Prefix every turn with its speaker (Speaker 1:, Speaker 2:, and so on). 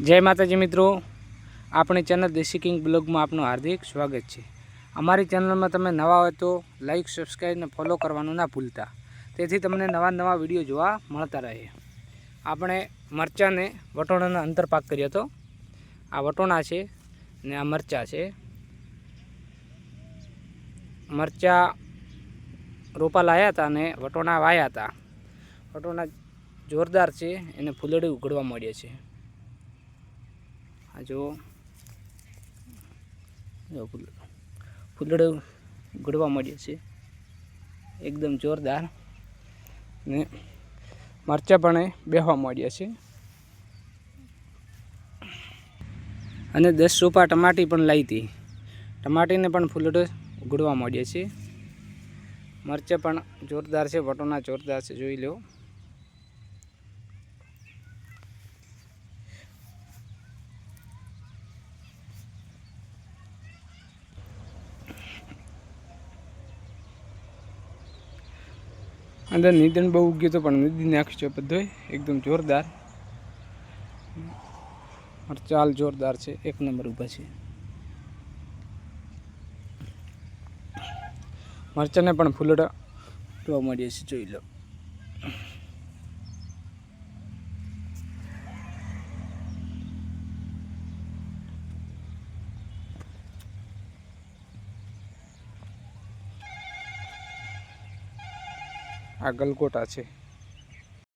Speaker 1: જય માતાજી મિત્રો. આપણી ચેનલ દેશી કિંગ બ્લોગમાં આપનું હાર્દિક સ્વાગત છે. અમારી ચેનલમાં તમે નવા હોય તો લાઇક સબસ્ક્રાઈબ અને ફોલો કરવાનું ના ભૂલતા. તેથી તમને નવા નવા વીડિયો જોવા મળતા રહે. આપણે મરચાંને વટોણાનો અંતર પાક કર્યો હતો. આ વટોણા છે ને આ મરચાં છે. મરચાં રોપા લાયા હતા અને વટોણા વાયા હતા. વટોણા જોરદાર છે, એને ફૂલડી ઉગડવા માંડ્યા છે. આ જો જો ફૂલ ફૂલડે ઉગડવા છે. એકદમ જોરદાર. ને મરચાં પણ બેહવા માંડ્યા છે. અને દસ સોપા ટમાટી પણ લાવી હતી. ટમાટીને પણ ફૂલડો ઉગડવા માંડ્યા છે. મરચાં પણ જોરદાર છે વટોના જોરદાર છે, જોઈ લો. અંદર નિધન બહુ ઉગ્યો તો પણ નિધિ નાખ્યો છે બધો, એકદમ જોરદાર. ચાલ જોરદાર છે, એક નંબર ઊભા છે. મરચાંને પણ ફૂલડા જોવા મળીએ છીએ જોઈ લો. આ ગલગોટા છે.